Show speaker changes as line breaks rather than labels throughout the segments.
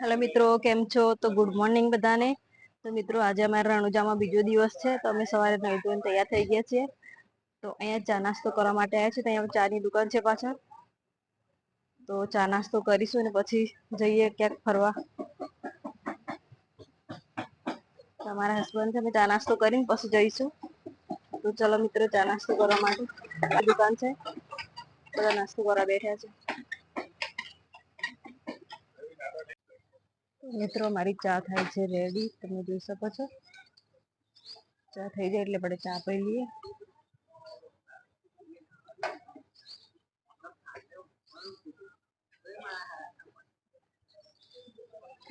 Hello મિત્રો, કેમ છો? તો ગુડ મોર્નિંગ બધાને. તો મિત્રો, આજે અમારા રણુજામાં બીજો દિવસ છે, તો અમે સવારે નવી ધોઈને તૈયાર થઈ ગયા છીએ. તો અહીંયા ચા નાસ્તો કરવા માટે આવ્યા છીએ, તો અહીંયા ચાની દુકાન છે પાછળ. તો ચા નાસ્તો કરીશું અને પછી જઈએ ક્યાંક ફરવા. તમારા હસબન્ડ છે, અમે ચા નાસ્તો કરીને પછી જઈશું. તો ચલો મિત્રો, ચા નાસ્તો કરવા માટે દુકાન છે. બધા નાસ્તો કરવા બેઠા છે. મિત્રો, મારી ચા થાય છે રેડી તમે જોઈ શકો છો. ચા થઈ જાય એટલે આપણે ચા પી લઈએ.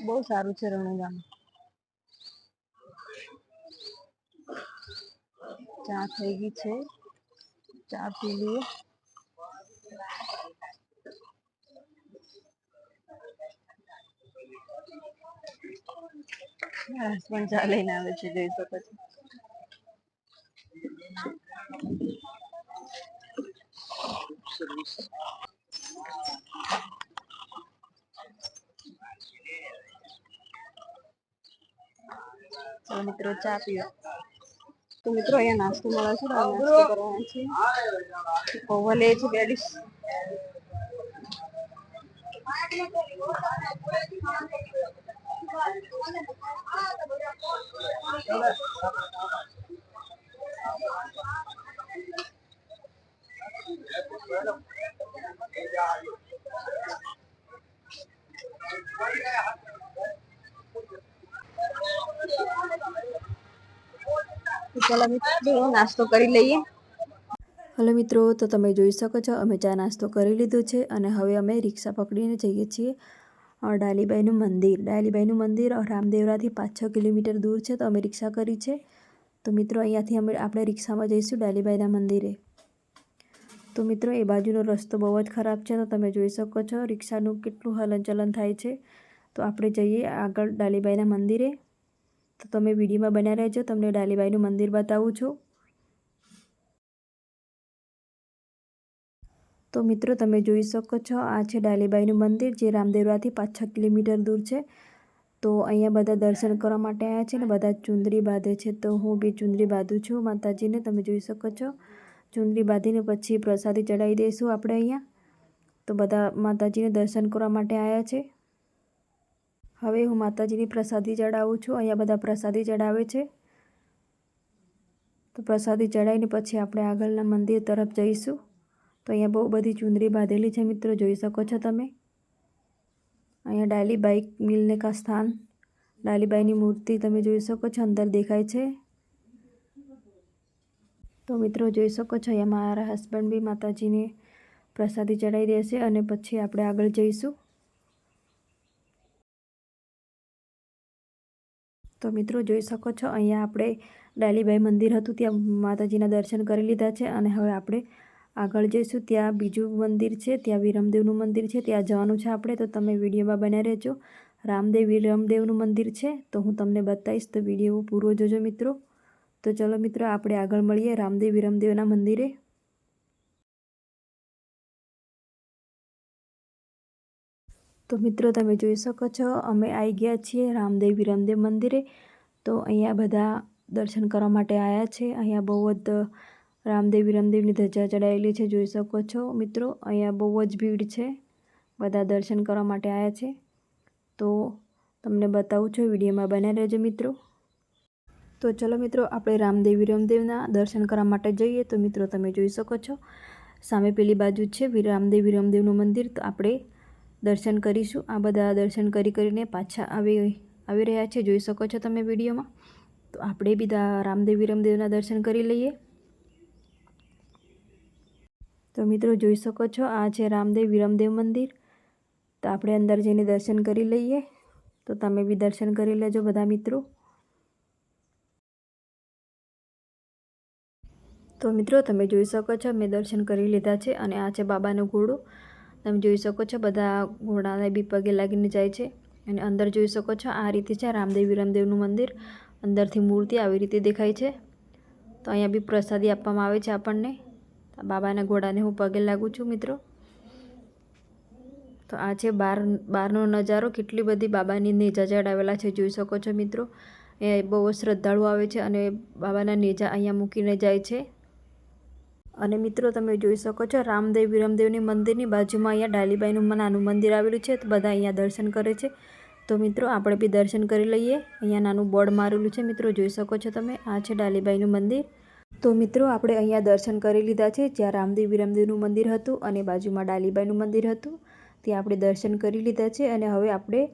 બહુ સારું છે રણુગામ ચા થઈ ગઈ છે. ચા પી લઈએ મારા હસબન્ડ ચા લઈને આવે છે, જોઈ શકો છો. મિત્રો, ચા પીઓ. તો મિત્રો, અહીંયા નાસ્તો મળે છે નાસ્તો કરવાનો છે પૌવા છે બે ડીશ તો ચાલો મિત્રો, નાસ્તો કરી લઈએ.
હલો મિત્રો, તો તમે જોઈ શકો છો, અમે ચા નાસ્તો કરી લીધો છે અને હવે અમે રિક્ષા પકડીને જઈએ છીએ. અ, ડાલીબાઈનું મંદિર. ડાલીબાઈનું મંદિર રામદેવરાથી પાંચ છ કિલોમીટર દૂર છે તો અમે રિક્ષા કરી છે. તો મિત્રો અહીંયાથી અમે આપણે રિક્ષામાં જઈશું ડાલીબાઈના મંદિરે. તો મિત્રો એ બાજુનો રસ્તો બહુ જ ખરાબ છે તો તમે જોઈ શકો છો રિક્ષાનું કેટલું હલનચલન થાય છે. તો આપણે જઈએ આગળ ડાલીબાઈના મંદિરે. તો તમે વિડીયોમાં બન્યા રહેજો તમને ડાલીબાઈનું મંદિર બતાવું છું. તો મિત્રો, તમે જોઈ શકો છો, આ છે ડાલીબાઈનું મંદિર જે રામદેવરાથી પાંચ છ કિલોમીટર દૂર છે. તો અહીંયા બધા દર્શન કરવા માટે આવ્યા છે ને, બધા ચુંદરી બાંધે છે. તો હું બી ચુંદરી બાંધું છું, માતાજીને તમે જોઈ શકો છો. ચુંદરી બાંધીને પછી પ્રસાદી ચડાવી દઈશું આપણે અહીંયા. તો બધા માતાજીને દર્શન કરવા માટે આવ્યા છે. હવે હું માતાજીની પ્રસાદી ચડાવું છું. અહીંયા બધા પ્રસાદી ચડાવે છે. તો પ્રસાદી ચડાવીને પછી આપણે આગળના મંદિર તરફ જઈશું. તો અહીંયા બહુ બધી ચુંદરી બાંધેલી છે મિત્રો, જોઈ શકો છો તમે. અહીંયા ડાલીબાઈ મિલને કા સ્થાન, ડાલીબાઈની મૂર્તિ તમે જોઈ શકો છો, અંદર દેખાય છે. તો મિત્રો, જોઈ શકો છો, અહીંયા મારા હસબન્ડ બી માતાજીને પ્રસાદી ચડાવી દેશે અને પછી આપણે આગળ જઈશું. તો મિત્રો, જોઈ શકો છો, અહીંયા આપણે ડાલીબાઈ મંદિર હતું, ત્યાં માતાજીના દર્શન કરી લીધા છે અને હવે આપણે આગળ જઈશું, ત્યાં બીજું મંદિર છે, ત્યાં વિરમદેવનું મંદિર છે, ત્યાં જવાનું છે આપણે, તો તમે વિડીયોમાં બન્યા રહેજો. રામદેવ વિરમદેવનું મંદિર છે, તો હું તમને બતાવીશ, તો વીડિયો પૂરો જોજો મિત્રો. તો ચલો મિત્રો, આપણે આગળ મળીએ રામદેવ વિરમદેવના મંદિરે. તો મિત્રો, તમે જોઈ શકો છો, અમે આવી ગયા છીએ રામદેવ વિરમદેવ મંદિરે. તો અહીંયા બધા દર્શન કરવા માટે આવ્યા છે, અહીંયા બહુ જ રામદેવ રામદેવની ધજા ચડાવેલી છે, જોઈ શકો છો. મિત્રો, અહીંયા બહુ જ ભીડ છે. બધા દર્શન કરવા માટે આવ્યા છે. તો તમને બતાવું છું, વિડીયોમાં બન્યા રહેજો મિત્રો. તો ચલો મિત્રો, આપણે રામદેવી વિરમદેવના દર્શન કરવા માટે જઈએ. તો મિત્રો, તમે જોઈ શકો છો, સામે પેલી બાજુ છે રામદેવી રામદેવનું મંદિર. તો આપણે દર્શન કરીશું. આ બધા દર્શન કરી કરીને પાછા આવી આવી રહ્યા છે. જોઈ શકો છો તમે વિડીયોમાં. તો આપણે બી રામદેવી રામદેવના દર્શન કરી લઈએ. તો મિત્રો જોઈ શકો છો, આ છે રામદેવ વિરમદેવ મંદિર. તો આપણે અંદર જઈને દર્શન કરી લઈએ. તો તમે બી દર્શન કરી લેજો બધા મિત્રો. તો મિત્રો તમે જોઈ શકો છો, મેં દર્શન કરી લીધા છે અને આ છે બાબાનો ઘોડો. તમે જોઈ શકો છો, બધા ઘોડાને બી પગે લાગીને જાય છે. અને અંદર જોઈ શકો છો, આ રીતે છે રામદેવ વિરમદેવનું મંદિર. અંદરથી મૂર્તિ આવી રીતે દેખાય છે. તો અહીંયા બી પ્રસાદી આપવામાં આવે છે આપણને. બાબાના ઘોડાને હું પગે લાગું છું, મિત્રો. તો આ છે બાર બહારનો નજારો. કેટલી બધી બાબાની નેજા ચડાવેલા છે, જોઈ શકો છો, મિત્રો. એ બહુ શ્રદ્ધાળુ આવે છે અને બાબાના નેજા અહીંયા મૂકીને જાય છે. અને મિત્રો, તમે જોઈ શકો છો, રામદેવ વિરમદેવની મંદિરની બાજુમાં અહીંયા ડાલીબાઈનું નાનું મંદિર આવેલું છે. તો બધા અહીંયા દર્શન કરે છે. તો મિત્રો, આપણે બી દર્શન કરી લઈએ. અહીંયા નાનું બોર્ડ મારેલું છે, મિત્રો. જોઈ શકો છો તમે. આ છે ડાલીબાઈનું મંદિર. તો મિત્રો, આપણે અહીંયા દર્શન કરી લીધા છે. જ્યાં રામદેવ વિરમદેવનું મંદિર હતું અને બાજુમાં ડાલીબાઈનું મંદિર હતું. ત્યાં આપણે દર્શન કરી લીધા છે અને હવે આપણે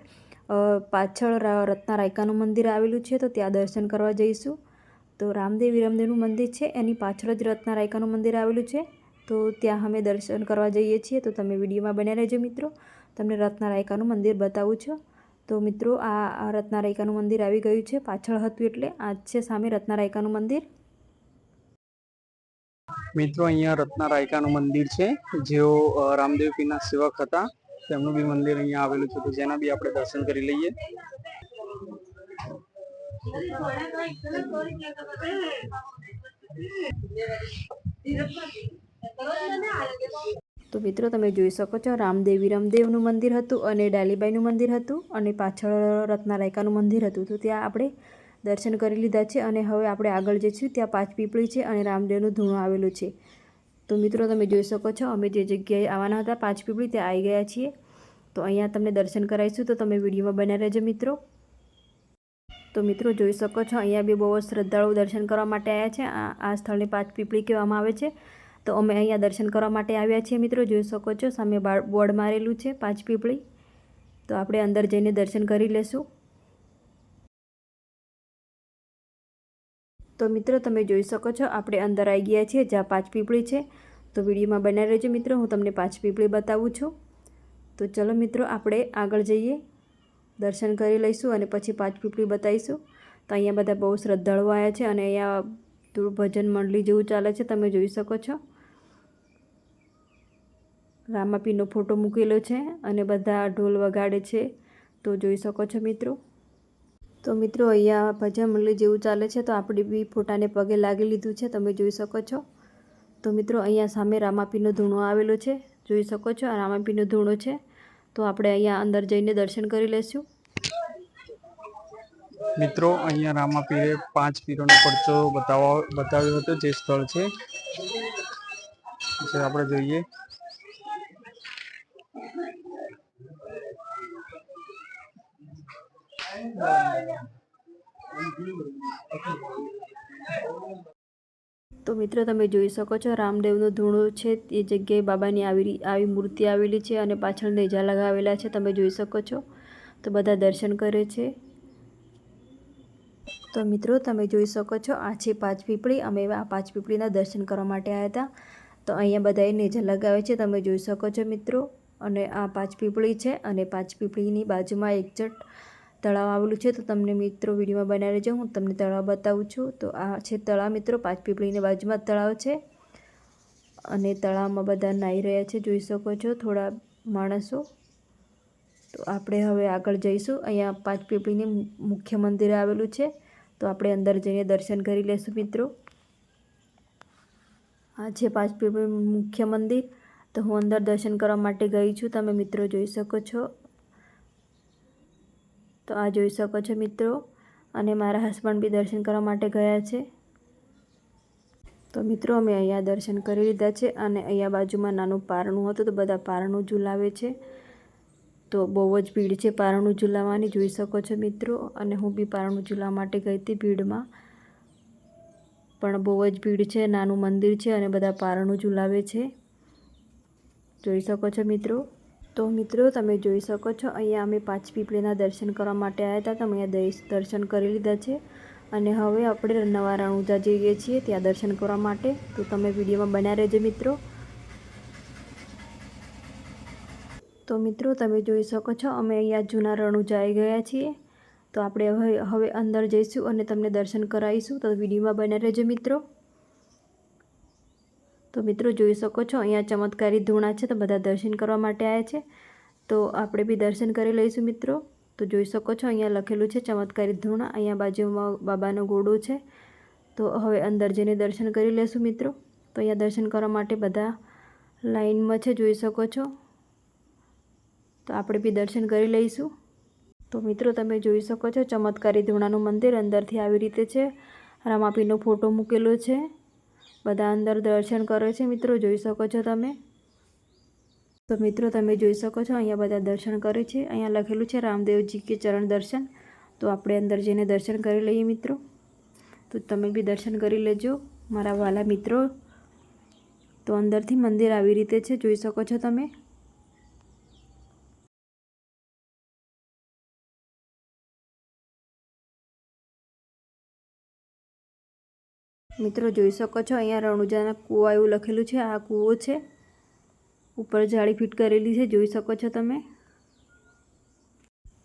પાછળ રા- રત્ના રાયકાનું મંદિર આવેલું છે, તો ત્યાં દર્શન કરવા જઈશું. તો રામદેવ વિરમદેવનું મંદિર છે, એની પાછળ જ રત્ના રાયકાનું મંદિર આવેલું છે. તો ત્યાં અમે દર્શન કરવા જઈએ છીએ. તો તમે વિડીયોમાં બન્યા રહેજો મિત્રો. તમને રત્ના રાયકાનું મંદિર બતાવું છું. તો મિત્રો, આ રત્નારાયકાનું રત્ના રાયકાનું મંદિર આવી ગયું છે. પાછળ હતું એટલે આ છે સામે રત્ના રાયકાનું મંદિર.
મિત્રો, અહીંયા રત્ના રાયકાનું મંદિર છે. જેઓ રામદેવપીના સેવક હતા. તેમનું બી મંદિર અહીંયા આવેલું છે. તો જેના બી આપણે દર્શન કરી લઈએ.
તો મિત્રો, તમે જોઈ શકો છો, રામદેવી રામદેવનું મંદિર હતું અને ડાલીબાઈનું મંદિર હતું અને પાછળ રત્ના રાયકાનું મંદિર હતું. તો ત્યાં આપણે દર્શન કરી લીધા છે અને હવે આપણે આગળ જઈશું. ત્યાં પાંચ પીપળી છે અને રામદેવનું ધૂણું આવેલું છે. તો મિત્રો, તમે જોઈ શકો છો, અમે જે જગ્યાએ આવવાના હતા પાંચ પીપળી, ત્યાં આવી ગયા છીએ. તો અહીંયા તમને દર્શન કરાવીશું. તો તમે વિડીયોમાં બન્યા રહેજો મિત્રો. તો મિત્રો, જોઈ શકો છો, અહીંયા બી બહુ જ શ્રદ્ધાળુ દર્શન કરવા માટે આવ્યા છે. આ સ્થળને પાંચ પીપળી કહેવામાં આવે છે. તો અમે અહીંયા દર્શન કરવા માટે આવ્યા છીએ મિત્રો. જોઈ શકો છો, સામે બોર્ડ મારેલું છે પાંચ પીપળી. તો આપણે અંદર જઈને દર્શન કરી લેશું. તો મિત્રો, તમે જોઈ શકો છો, આપણે અંદર આવી ગયા છીએ, જ્યાં પાંચ પીપળી છે. તો વિડીયોમાં બનાવી રહેજો મિત્રો, હું તમને પાંચ પીપળી બતાવું છું. તો ચલો મિત્રો, આપણે આગળ જઈએ. દર્શન કરી લઈશું અને પછી પાંચ પીપળી બતાવીશું. તો અહીંયા બધા બહુ શ્રદ્ધાળુઓ આવ્યા છે અને અહીંયા થોડું ભજન મંડળી જેવું ચાલે છે, તમે જોઈ શકો છો. રામાપીનો ફોટો મૂકેલો છે અને બધા ઢોલ વગાડે છે. તો જોઈ શકો છો મિત્રો. તો મિત્રો, અહીંયા ભજન મંડળી જેવું ચાલે છે, તો આપણે બી ફોટાને પગે લાગી લીધું છે, તમે જોઈ શકો છો. તો મિત્રો, અહીંયા સામે રામાપીનો ધૂણો આવેલો છે, જોઈ શકો છો, આ રામાપીનો ધૂણો છે. તો આપણે અહીંયા અંદર જઈને દર્શન કરી લઈશું.
મિત્રો, અહીંયા રામાપીરે પાંચ પીરોનો પરચો બતાવવા બતાવ્યો હતો, જે સ્થળ છે. આપણે જોઈએ.
તો મિત્રો, તમે જોઈ શકો છો, રામદેવનો ધૂણો છે, એ જગ્યાએ બાબાની આવી આવી મૂર્તિ આવેલી છે અને પાછળ નેજા લગાવેલા છે, તમે જોઈ શકો છો. તો બધા દર્શન કરે છે. તો મિત્રો, તમે જોઈ શકો છો, આ છે પાંચ પીપળી, અમે આ પાંચ પીપળીના દર્શન કરવા માટે આવ્યા હતા. તો અહીંયા બધાએ નેજા લગાવે છે, તમે જોઈ શકો છો મિત્રો. અને આ પાંચ પીપળી છે અને પાંચ પીપળીની બાજુમાં એક જટ તળાવ આવેલું છે, તો તમને મિત્રો વિડીયોમાં બનાવી રહેજો હું તમને તળાવ બતાવું છું. તો આ છે તળાવ મિત્રો, પાંચ પીપળીની બાજુમાં તળાવ છે. અને તળાવમાં બધા નાહી રહ્યા છે, જોઈ શકો છો, થોડા માણસો. તો આપણે હવે આગળ જઈશું. અહીંયા પાંચ પીપળીની મુખ્ય મંદિર આવેલું છે. તો આપણે અંદર જઈને દર્શન કરી લેશું મિત્રો. આ છે પાંચ પીપળી મુખ્ય મંદિર. તો હું અંદર દર્શન કરવા માટે ગઈ છું. તમે મિત્રો જોઈ શકો છો. તો આ જોઈ શકો છો મિત્રો. અને મારા હસબન્ડ બી દર્શન કરવા માટે ગયા છે. તો મિત્રો, અમે અહીંયા દર્શન કરી લીધા છે અને અહીંયા બાજુમાં નાનું પારણું હતું તો બધા પારણું ઝુલાવે છે. તો બહુ જ ભીડ છે પારણું ઝુલાવવાની, જોઈ શકો છો મિત્રો. અને હું બી પારણું ઝુલાવવા માટે ગઈ હતી ભીડમાં. પણ બહુ જ ભીડ છે, નાનું મંદિર છે અને બધા પારણું ઝુલાવે છે. જોઈ શકો છો મિત્રો. તો મિત્રો, તમે જોઈ શકો છો, અહીંયા અમે પાંચ પીપળીના દર્શન કરવા માટે આવ્યા હતા. તમે અહીંયા દર્શન કરી લીધા છે. અને હવે આપણે નવા રણુજા જઈએ છીએ ત્યાં દર્શન કરવા માટે. તો તમે વિડીયોમાં બન્યા રહેજો મિત્રો. તો મિત્રો, તમે જોઈ શકો છો, અમે અહીંયા જૂના રણુજા આવી ગયા છીએ. તો આપણે હવે હવે અંદર જઈશું અને તમને દર્શન કરાવીશું. તો વિડીયોમાં બન્યા રહેજો મિત્રો. તો મિત્રો જોઈ શકો છો, અહીંયા ચમત્કારી ધૂણા છે તો બધા દર્શન કરવા માટે આવ્યા છે. તો આપણે બી દર્શન કરી લઈશું મિત્રો. તો જોઈ શકો છો, અહીંયા લખેલું છે ચમત્કારી ધૂણા, અહીંયા બાજુમાં બાબાનો ઘોડો છે. તો હવે અંદર જઈને દર્શન કરી લેશું મિત્રો. તો અહીંયા દર્શન કરવા માટે બધા લાઈનમાં છે, જોઈ શકો છો. તો આપણે બી દર્શન કરી લઈશું. તો મિત્રો તમે જોઈ શકો છો, ચમત્કારી ધૂણાનું મંદિર અંદરથી આવી રીતે છે. રામાપીનો ફોટો મૂકેલો છે. બધા અંદર દર્શન કરે છે મિત્રો, જોઈ શકો છો તમે? તો મિત્રો, તમે જોઈ શકો છો, અહીંયા બધા દર્શન કરે છે. અહીંયા લખેલું છે રામદેવજી કે ચરણ દર્શન. તો આપણે અંદર જઈને દર્શન કરી લઈએ મિત્રો. તો તમે બી દર્શન કરી લેજો, મારા વાલા મિત્રો. તો અંદરથી મંદિર આવી રીતે છે, જોઈ શકો છો તમે? મિત્રો જોઈ શકો છો, અહીંયા રણુજાના કૂવા એવું લખેલું છે, આ કૂવો છે. ઉપર જાળી ફિટ કરેલી છે, જોઈ શકો છો તમે.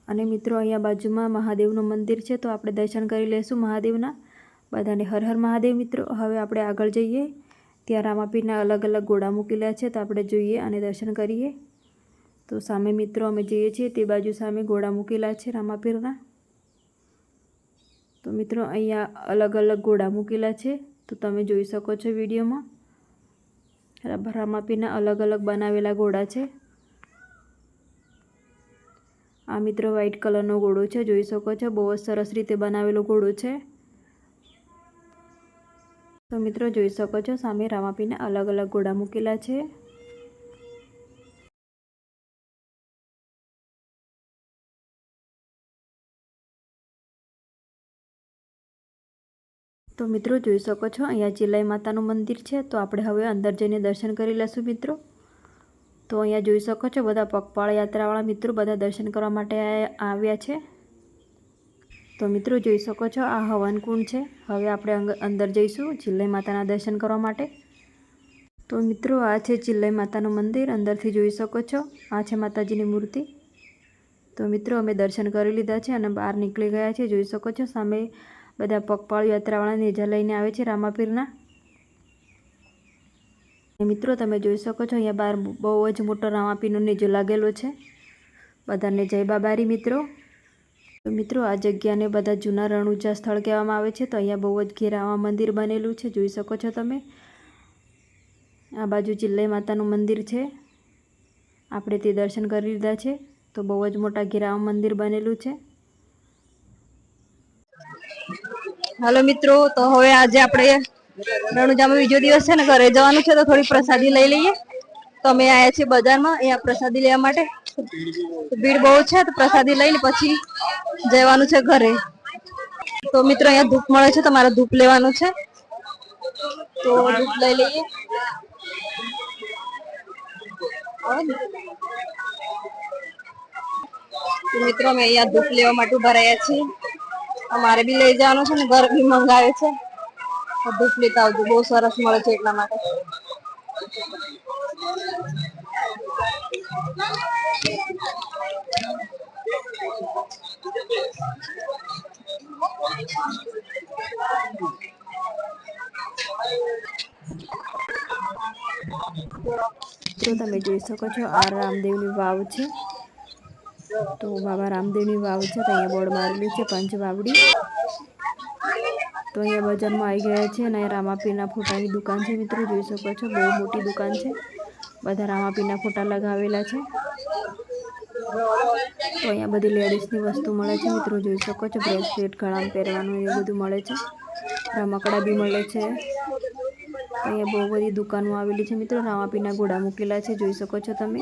અને મિત્રો અહીંયા બાજુમાં મહાદેવનું મંદિર છે, તો આપણે દર્શન કરી લઈશું મહાદેવના. બધાને હર હર મહાદેવ મિત્રો. હવે આપણે આગળ જઈએ. ત્યાં રામાપીરના અલગ અલગ ઘોડા મૂકેલા છે, તો આપણે જોઈએ અને દર્શન કરીએ. તો સામે મિત્રો અમે જઈએ છીએ, તે બાજુ સામે ઘોડા મૂકેલા છે રામાપીરના. તો મિત્રો, અહીંયા અલગ અલગ ઘોડા મૂકેલા છે. તો તમે જોઈ શકો છો વિડીયોમાં. રામાપીરના અલગ અલગ બનાવેલા ઘોડા છે. આ મિત્રો વ્હાઈટ કલરનો ગોળો છે. જોઈ શકો છો, બહુ જ સરસ રીતે બનાવેલો ઘોડો છે. તો મિત્રો, જોઈ શકો છો, સામે રામાપીના અલગ અલગ ઘોડા મૂકેલા છે. તો મિત્રો જોઈ શકો છો, અહીંયા ચિલાઈ માતાનું મંદિર છે, તો આપણે હવે અંદર જઈને દર્શન કરી લઈશું મિત્રો. તો અહીંયા જોઈ શકો છો, બધા પગપાળ યાત્રાવાળા મિત્રો બધા દર્શન કરવા માટે આવ્યા છે. તો મિત્રો જોઈ શકો છો, આ હવન કુંડ છે. હવે આપણે અંદર જઈશું ચિલ્લઈ માતાના દર્શન કરવા માટે. તો મિત્રો આ છે ચિલ્લાઈ માતાનું મંદિર, અંદરથી જોઈ શકો છો, આ છે માતાજીની મૂર્તિ. તો મિત્રો અમે દર્શન કરી લીધા છે અને બહાર નીકળી ગયા છે, જોઈ શકો છો, સામે બધા પગપાળ યાત્રાવાળા નેજા લઈને આવે છે રામાપીરના. મિત્રો, તમે જોઈ શકો છો, અહીંયા બહાર બહુ જ મોટો રામાપીરનો નેજો લાગેલો છે. બધાને જય બાબારી મિત્રો. મિત્રો, આ જગ્યાને બધા જૂના રણુજા સ્થળ કહેવામાં આવે છે. તો અહીંયા બહુ જ ઘેરાવા મંદિર બનેલું છે. જોઈ શકો છો તમે. આ બાજુ ચિલ્લઈ માતાનું મંદિર છે. આપણે તે દર્શન કરી લીધા છે. તો બહુ જ મોટા ઘેરાવા મંદિર બનેલું છે.
હાલો મિત્રો, તો હવે આજે આપણે રણુજામાં બીજો દિવસ છે ને, ઘરે જવાનું છે, તો થોડી પ્રસાદી લઈ લઈએ. તો અમે આવ્યા છીએ બજારમાં, અહીંયા પ્રસાદી લેવા માટે. ભીડ બહુ છે, તો પ્રસાદી લઈને પછી જવાનું છે ઘરે. તો મિત્રો, અહીંયા ધૂપ મળે છે તમારે ધૂપ લેવાનું છે. તો ધૂપ લઈ લઈએ. મિત્રો, અમે અહીંયા ધૂપ લેવા માટે ઊભા રહ્યા છીએ. અમારે બી લઈ જવાનું છે ને, ઘર બી મંગાવે છે. બધું લેતા આવજો, બહુ સરસ મળે છે એટલા માટે.
તો તમે જોઈ શકો છો, આ રામદેવની વાવ છે. તો બાબા રામદેવની વાવ છે તો અહીંયા બોર્ડ મારેલું છે પંચ વાવડી તો અહીંયા બજારમાં આવી ગયા છે અને રામાપીરના ફોટાની દુકાન છે, મિત્રો. જોઈ શકો છો, બહુ મોટી દુકાન છે. બધા રામાપીરના ફોટા લગાવેલા છે. તો અહીંયા બધી લેડીઝની વસ્તુ મળે છે, મિત્રો. જોઈ શકો છો બ્રેસલેટ ગળામાં પહેરવાનું એ બધું મળે છે. રમકડા બી મળે છે. અહીંયા બહુ બધી દુકાનો આવેલી છે, મિત્રો. રામાપીના ઘોડા મૂકેલા છે, જોઈ શકો છો તમે.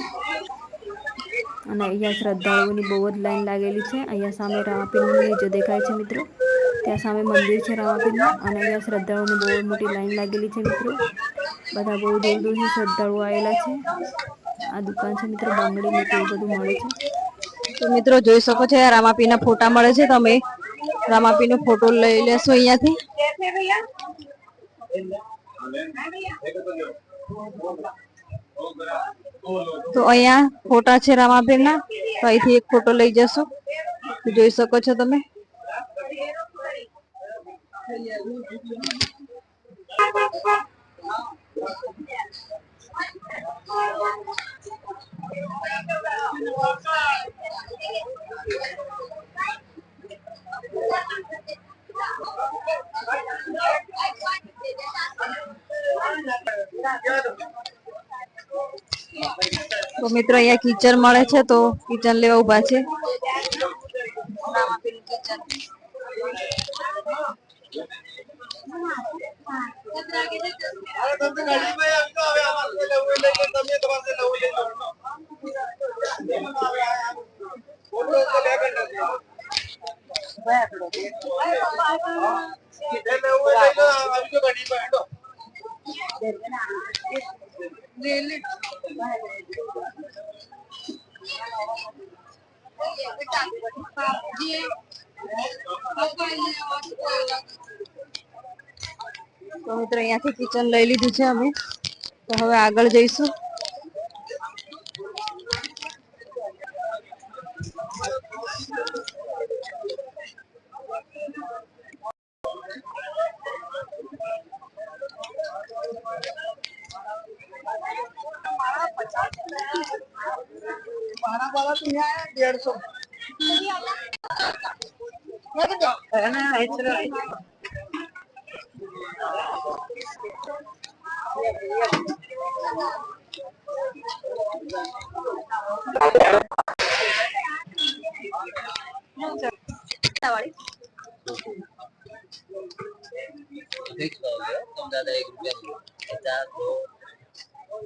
અને અહીંયા શ્રદ્ધાળુઓની બહુ જ લાઈન લાગેલી છે. અહીંયા સામે રામાપીરનું નીચે દેખાય છે મિત્રો. ત્યાં સામે મંદિર છે રામાપીરનું અને અહીંયા શ્રદ્ધાળુઓની બહુ મોટી લાઈન લાગેલી છે મિત્રો. બધા બહુ દૂર દૂરથી શ્રદ્ધાળુઓ આવેલા છે. આ દુકાન છે મિત્રો બંગડી ને એવું બધું મળે છે.
તો મિત્રો જોઈ શકો છો રામાપીના ફોટા મળે છે. તમે રામાપીનો ફોટો લઈ લેશો અહીંયાથી. तो अहिया फोटा छे रामा बेन ना तो आई थी एक फ़ोटो लई जासो तो જોઈ શકો છો તમે Yeah. તો મિત્રો અહીંયા કિચન મળે છે તો કિચન લેવા ઉભા છે કિચન તો મિત્રો અહીંયાથી કિચન લઈ લીધું છે અમે. તો હવે આગળ જઈશું.
અગિયારસો.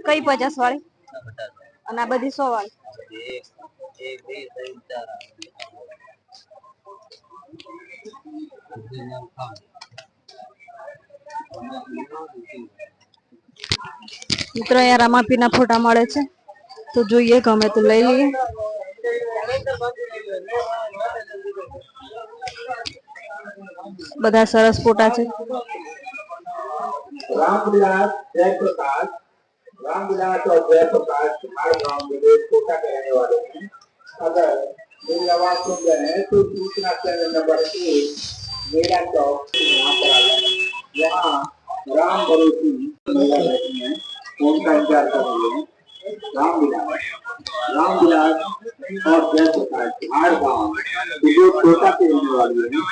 કઈ પચાસ વાળી? અને આ બધી સો વાળી. મિત્રો અહીંયા રામાપીના ફોટા મળે છે. તો જોઈએ ગમે તો લઈ લઈએ. બધા સરસ ફોટા છે.
રામલાલ જયપ્રકાશ रामविलास और जयप्रकाश हर गांव में लोग छोटा कहने वाले हैं अगर मेरी आवाज सुन रहे हैं तो सूचना केंद्र नंबर एक मेरा चौक यहाँ पर आ जाए यहाँ राम भरोसी महिला रहती हैं उनका इंतजार कर रही है रामविलास रामविलास और जयप्रकाश हर गांव जो छोटा के रहने वाली है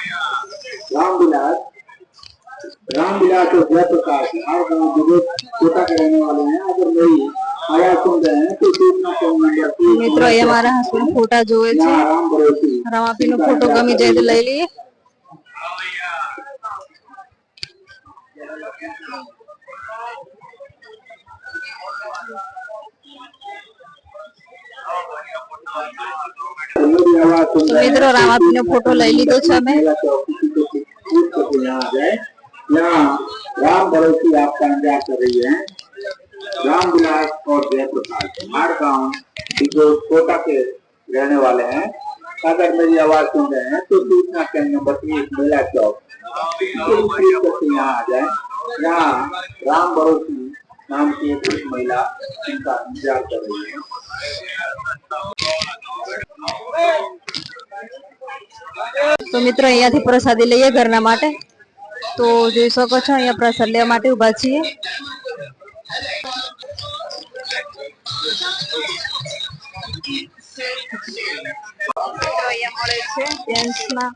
रामविलास रामविलास और जयप्रकाश हर गांव बुजुर्ग छोटा के रहने वाले हैं अगर मेरी आवाज सुन रहे हैं तो सूचना केंद्र नंबर तीन
મિત્રો અહીંયા મારા હસબન્ડ ફોટા જોવે છે
यहाँ राम भरोसी
રમાપીનો ફોટો ગમી જાય તો લઈ લઈએ
मेरी आवाज सुन
તો
रहे
મિત્રો રામાપીનો ફોટો લઈ લીધો છે અમે
मेरा चौक किसी को पूछ करके यहाँ आ जाए यहाँ राम भरोसी आपका इंतजार कर रही है रामविलास और जयप्रकाश हर गांव जो छोटा के रहने वाले हैं अगर मेरी आवाज सुन रहे हैं तो सूचना केंद्र नंबर एक मेला चौक किसी को पूछ करके यहाँ आ जाए यहाँ राम भरोसी नाम की एक पुरुष महिला इनका इंतजार कर रही है
તો મિત્રો અહીંયાથી પ્રસાદી લઈએ ઘરના માટે તો જોઈ શકો છો, અહીંયા પ્રસાદ લેવા માટે ઊભા છીએ. મળે છે, જેન્ટ્સના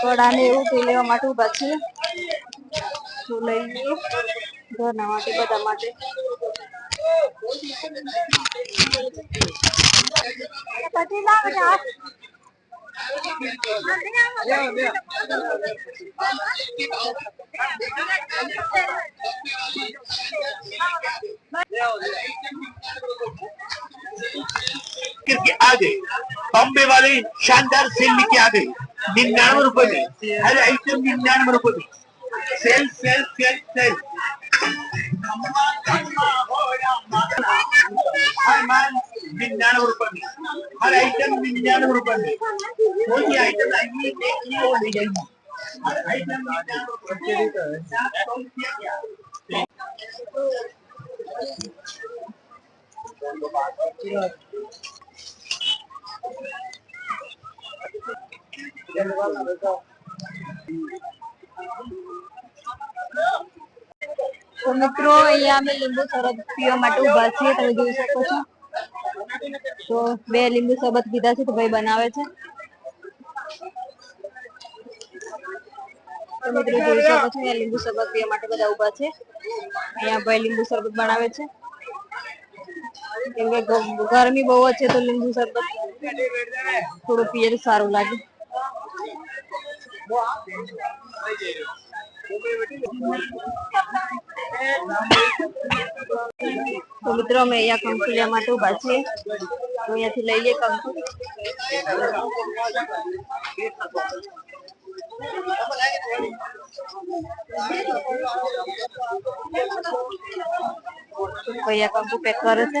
કડા એવું તે લેવા માટે ઊભા છીએ. તો લઈ લઈએ ઘરના માટે, બધા માટે. પછી યાર
करके आ गए बॉम्बे वाले शानदार सेल लेके आ गए निन्यानवे रुपए में हर आइटम निन्यानवे रुपए में सेल सेल सेल सेल മിന്നാണ് കൊടുപ്പുണ്ട് ആ ഐറ്റം മിന്നാണ് കൊടുപ്പുണ്ട് ഈ ഐറ്റം ഐറ്റം
તો મિત્રો, અહીંયા અમે લીંબુ શરબત પીવા માટે ઊભા છીએ, તમે જોઈ શકો છો. તો બે લીંબુ શરબત પીધા છે, તો ભાઈ બનાવે છે. મિત્રો, જોઈ શકો છો, અહીંયા લીંબુ શરબત પીવા માટે બધા ઊભા છે. અહીંયા ભાઈ લીંબુ શરબત બનાવે છે. કેમ કે ગરમી બહુ છે, તો લીંબુ શરબત થોડું પીએ તો સારું લાગે. તો મિત્રો, અમે અહીંયા કંકુ લેવા માટે ઊભા છીએ અહીંયાથી લઈ લઈએ કંકુ. અહીંયા કંકુ પેક કરે છે.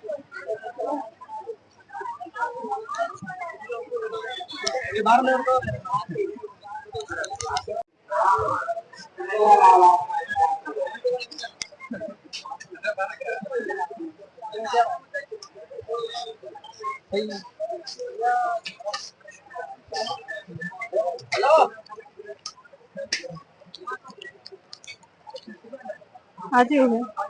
એવું હે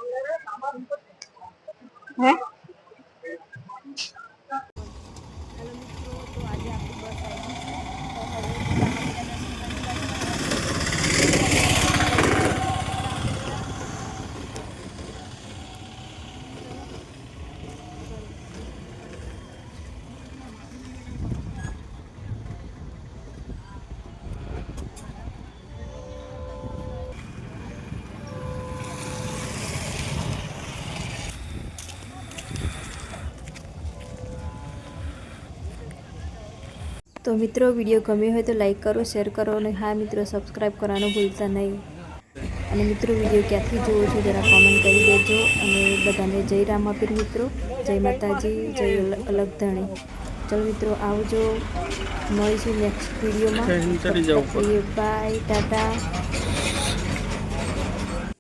તો મિત્રો વીડિયો ગમ્યો હોય તો લાઈક કરો શેર કરો અને હા મિત્રો સબસ્ક્રાઈબ કરવાનું ભૂલતા નહીં. અને મિત્રો વીડિયો ક્યાંથી જોવો છો જરા કોમેન્ટ કરી દેજો અને બધાને જય રામાપીર મિત્રો. જય માતાજી જય અલ- અલગ ધણી. ચલો મિત્રો આવજો. મળીશું નેક્સ્ટ વિડીયોમાં. Bye tata.